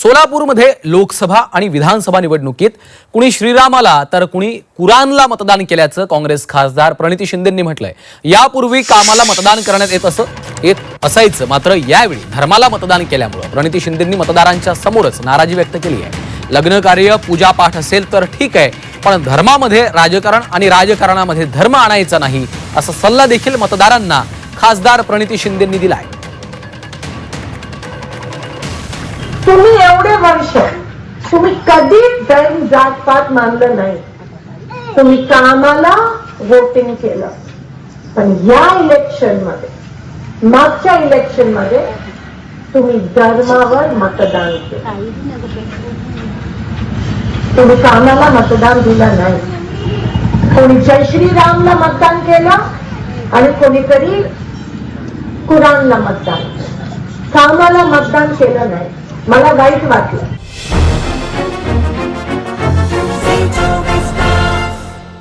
सोलापूरमध्ये लोकसभा आणि विधानसभा निवडणुकीत कुणी श्रीरामाला तर कुणी कुराणला मतदान केल्याचं काँग्रेस खासदार प्रणिती शिंदेंनी म्हटलंय. यापूर्वी कामाला मतदान करण्यात येत असं येत असायचं. मात्र यावेळी धर्माला मतदान केल्यामुळं प्रणिती शिंदेंनी मतदारांच्या समोरच नाराजी व्यक्त केली आहे लग्नकार्य पूजापाठ असेल तर ठीक आहे पण धर्मामध्ये राजकारण आणि राजकारणामध्ये धर्म आणायचा नाही असा सल्ला देखील मतदारांना खासदार प्रणिती शिंदेंनी दिला आहे तुम्ही एवढे वर्ष तुम्ही कधी धन जात पात मानलं नाही. तुम्ही कामाला वोटिंग केलं. पण या इलेक्शनमध्ये मागच्या इलेक्शनमध्ये तुम्ही धर्मावर मतदान केलं. तुम्ही कामाला मतदान दिलं नाही. कोणी जय श्रीरामला मतदान केलं आणि कोणीतरी कुराणला मतदान कामाला मतदान केलं नाही. मला वाईट वाटलं